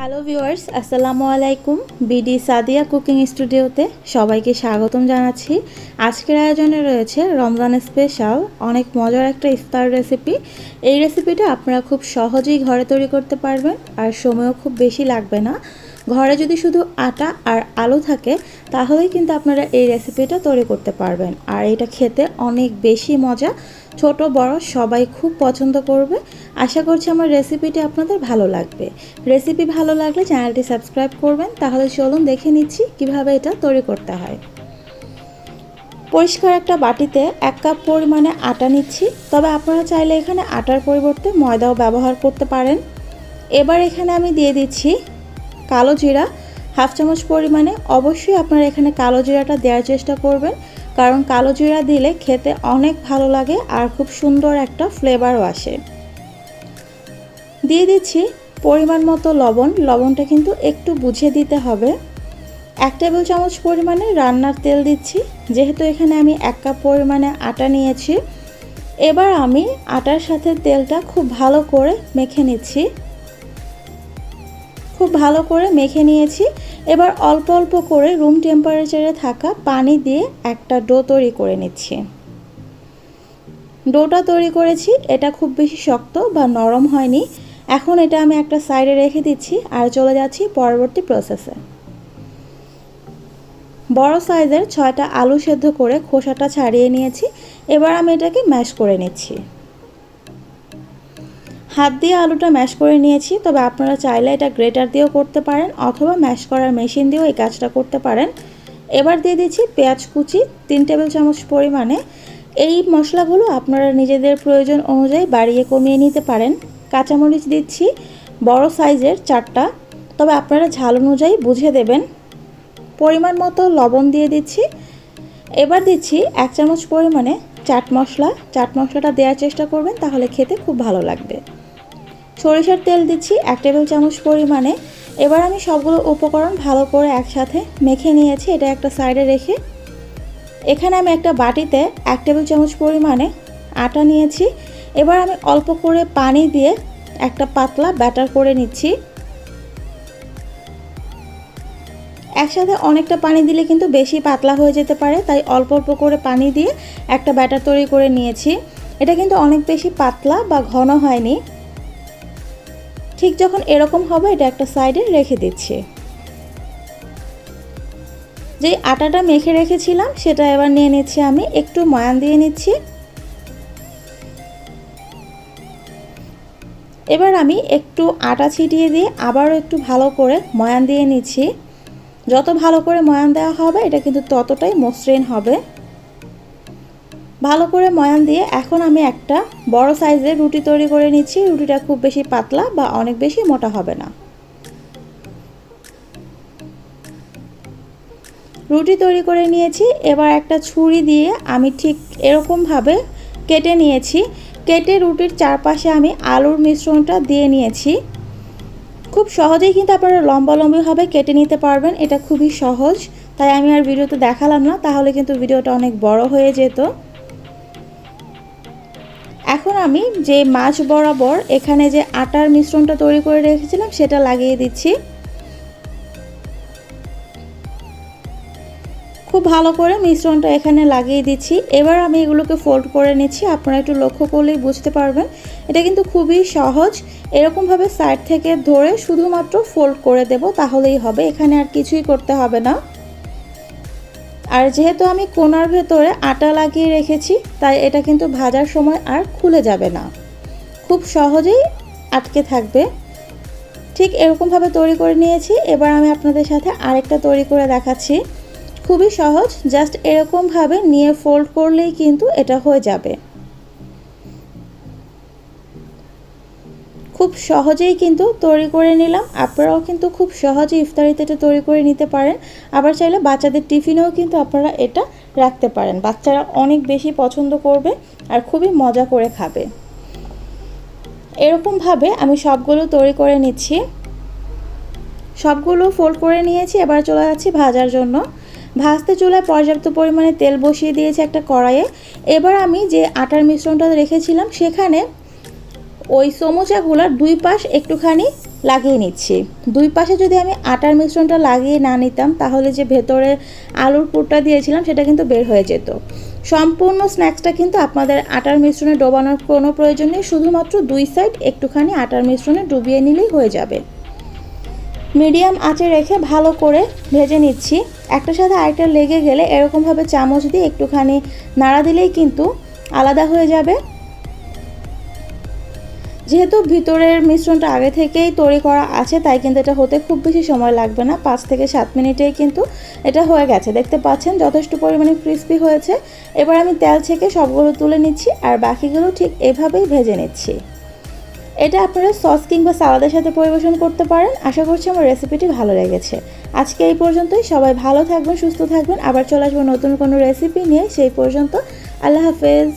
Hello viewers আসসালামু আলাইকুম। BD Sadia cooking স্টুডিওতে সবাইকে স্বাগতম জানাচ্ছি। আজকের আয়োজনে রয়েছে রমজান স্পেশাল অনেক মজার একটা ইফতার রেসিপি এই রেসিপিটা আপনারা খুব সহজেই ঘরে তৈরি করতে পারবেন, আর সময়ও খুব বেশি লাগবে না। ঘরে যদি শুধু আটা আর আলু থাকে, তাহলেই কিন্তু আপনারা এই রেসিপিটা তৈরি করতে পারবেন। আর এটা খেতে অনেক বেশি মজা। ছোট, বড়, সবাই খুব পছন্দ করবে। আশা করছি আমার রেসিপিটি আপনাদের ভালো লাগবে। রেসিপি ভালো লাগলে চ্যানেলটি সাবস্ক্রাইব করবেন। তাহলে চলুন দেখে নিচ্ছি কীভাবে এটা তৈরি করতে হয়। পরিষ্কার একটা বাটিতে এক কাপ পরিমাণে আটা নিচ্ছি। তবে আপনারা চাইলে এখানে আটার পরিবর্তে ময়দাও ব্যবহার করতে পারেন। এবার এখানে আমি দিয়ে দিচ্ছি কালো জিরা, হাফ চামচ পরিমাণে অবশ্যই আপনারা এখানে কালো জিরাটা দেওয়ার চেষ্টা করবেন। কারণ কালো জিরা দিলে খেতে অনেক ভালো লাগে আর খুব সুন্দর একটা ফ্লেভারও আসে। দিয়ে দিচ্ছি পরিমাণ মতো লবণ। লবণটা কিন্তু একটু বুঝে দিতে হবে। এক টেবিল চামচ পরিমাণে রান্নার তেল দিচ্ছি। যেহেতু এখানে আমি এক কাপ পরিমাণে আটা নিয়েছি, এবার আমি আটার সাথে তেলটা খুব ভালো করে মেখে নিচ্ছি। খুব ভালো করে মেখে নিয়েছি। এবার অল্প অল্প করে রুম টেম্পারেচারে থাকা পানি দিয়ে একটা ডো তৈরি করে নিচ্ছি। ডোটা তৈরি করেছি, এটা খুব বেশি শক্ত বা নরম হয়নি। এখন এটা আমি একটা সাইডে রেখে দিচ্ছি আর চলে যাচ্ছি পরবর্তী প্রসেসে বড় সাইজের ছয়টা আলু সেদ্ধ করে খোসাটা ছাড়িয়ে নিয়েছি। এবার আমি এটাকে ম্যাশ করে নিচ্ছি। হাত দিয়ে আলুটা ম্যাশ করে নিয়েছি, তবে আপনারা চাইলে এটা গ্রেটার দিয়েও করতে পারেন অথবা ম্যাশ করার মেশিন দিয়েও এই কাজটা করতে পারেন। এবার দিয়ে দিচ্ছি পেঁয়াজ কুচি, তিন টেবিল চামচ পরিমাণে। এই মশলাগুলো আপনারা নিজেদের প্রয়োজন অনুযায়ী বাড়িয়ে কমিয়ে নিতে পারেন। কাঁচামরিচ দিচ্ছি, বড় সাইজের চারটা, তবে আপনারা ঝাল অনুযায়ী বুঝে দেবেন। পরিমাণ মতো লবণ দিয়ে দিচ্ছি। এবার দিচ্ছি এক চামচ পরিমাণে চাট মশলা। চাট মশলাটা দেওয়ার চেষ্টা করবেন, তাহলে খেতে খুব ভালো লাগবে। সরিষার তেল দিচ্ছি এক টেবিল চামচ পরিমাণে। এবার আমি সবগুলো উপকরণ ভালো করে একসাথে মেখে নিয়েছি, এটা একটা সাইডে রেখে। এখানে আমি একটা বাটিতে এক টেবিল চামচ পরিমাণে আটা নিয়েছি। এবার আমি অল্প করে পানি দিয়ে একটা পাতলা ব্যাটার করে নিচ্ছি। একসাথে অনেকটা পানি দিলে কিন্তু বেশি পাতলা হয়ে যেতে পারে, তাই অল্প অল্প করে পানি দিয়ে একটা ব্যাটার তৈরি করে নিয়েছি। এটা কিন্তু অনেক বেশি পাতলা বা ঘন হয়নি। ঠিক যখন এরকম হবে, এটা একটা সাইডে রেখে দিচ্ছি। যে আটাটা মেখে রেখেছিলাম, সেটা এবার নিয়ে নিচ্ছি আমি। একটু ময়ান দিয়ে নিচ্ছি। এবার আমি একটু আটা ছিটিয়ে দিয়ে আবারও একটু ভালো করে ময়ান দিয়ে নিচ্ছি। যত ভালো করে ময়ান দেওয়া হবে, এটা কিন্তু ততটাই মসৃণ হবে। ভালো করে ময়ান দিয়ে এখন আমি একটা বড় সাইজের রুটি তৈরি করে নিচ্ছি। রুটিটা খুব বেশি পাতলা বা অনেক বেশি মোটা হবে না। রুটি তৈরি করে নিয়েছি। এবার একটা ছুরি দিয়ে আমি ঠিক এরকমভাবে কেটে নিয়েছি। কেটে রুটির চারপাশে আমি আলুর মিশ্রণটা দিয়ে নিয়েছি। খুব সহজেই কিন্তু আপনারা লম্বা লম্বিভাবে কেটে নিতে পারবেন। এটা খুবই সহজ। তাই আমি আর ভিডিওতে দেখালাম না। তাহলে কিন্তু ভিডিওটা অনেক বড় হয়ে যেত। এখন আমি যে মাছ বরাবর এখানে যে আটার মিশ্রণটা তৈরি করে রেখেছিলাম, সেটা লাগিয়ে দিচ্ছি। খুব ভালো করে মিশ্রণটা এখানে লাগিয়ে দিচ্ছি। এবার আমি এগুলোকে ফোল্ড করে নিচ্ছি। আপনারা একটু লক্ষ্য করলেই বুঝতে পারবেন। এটা কিন্তু খুবই সহজ। এরকমভাবে সাইড থেকে ধরে শুধুমাত্র ফোল্ড করে দেব, তাহলেই হবে। এখানে আর কিছুই করতে হবে না। আর যেহেতু আমি কোনার ভেতরে আটা লাগিয়ে রেখেছি, তাই এটা কিন্তু ভাজার সময় আর খুলে যাবে না। খুব সহজেই আটকে থাকবে। ঠিক এরকমভাবে তৈরি করে নিয়েছি। এবার আমি আপনাদের সাথে আরেকটা তৈরি করে দেখাচ্ছি। খুবই সহজ, জাস্ট এরকমভাবে নিয়ে ফোল্ড করলেই কিন্তু এটা হয়ে যাবে। খুব সহজেই কিন্তু তৈরি করে নিলাম। আপনারাও কিন্তু খুব সহজে ইফতারিতে এটা তৈরি করে নিতে পারেন। আবার চাইলে বাচ্চাদের টিফিনেও কিন্তু আপনারা এটা রাখতে পারেন। বাচ্চারা অনেক বেশি পছন্দ করবে আর খুবই মজা করে খাবে। এরকমভাবে আমি সবগুলো তৈরি করে নিচ্ছি। সবগুলো ফোল্ড করে নিয়েছি। এবার চলে যাচ্ছি ভাজার জন্য। ভাজতে চুলায় পর্যাপ্ত পরিমাণে তেল বসিয়ে দিয়েছি একটা কড়াইয়ে। এবার আমি যে আটার মিশ্রণটা রেখেছিলাম, সেখানে ওই সমুচাগুলোর দুই পাশ একটুখানি লাগিয়ে নিচ্ছি। দুই পাশে যদি আমি আটার মিশ্রণটা লাগিয়ে না নিতাম, তাহলে যে ভেতরে আলুর পুরটা দিয়েছিলাম, সেটা কিন্তু বের হয়ে যেত। সম্পূর্ণ স্ন্যাক্সটা কিন্তু আপনাদের আটার মিশ্রণে ডোবানোর কোনো প্রয়োজন নেই, শুধুমাত্র দুই সাইড একটুখানি আটার মিশ্রণে ডুবিয়ে নিলেই হয়ে যাবে। মিডিয়াম আঁচে রেখে ভালো করে ভেজে নিচ্ছি। একটার সাথে আরেকটা লেগে গেলে এরকমভাবে চামচ দিয়ে একটুখানি নাড়া দিলেই কিন্তু আলাদা হয়ে যাবে। যেহেতু ভিতরের মিশ্রণটা আগে থেকেই তৈরি করা আছে, তাই কিন্তু এটা হতে খুব বেশি সময় লাগবে না। পাঁচ থেকে সাত মিনিটেই কিন্তু এটা হয়ে গেছে। দেখতে পাচ্ছেন যথেষ্ট পরিমাণে ক্রিস্পি হয়েছে। এবার আমি তেল ছেঁকে সবগুলো তুলে নিচ্ছি আর বাকিগুলো ঠিক এভাবেই ভেজে নিচ্ছি। এটা আপনারা সস কিংবা সালাদের সাথে পরিবেশন করতে পারেন। আশা করছি আমার রেসিপিটি ভালো লেগেছে। আজকে এই পর্যন্তই। সবাই ভালো থাকবেন, সুস্থ থাকবেন। আবার চলে আসব নতুন কোনো রেসিপি নিয়ে। সেই পর্যন্ত আল্লাহ হাফেজ।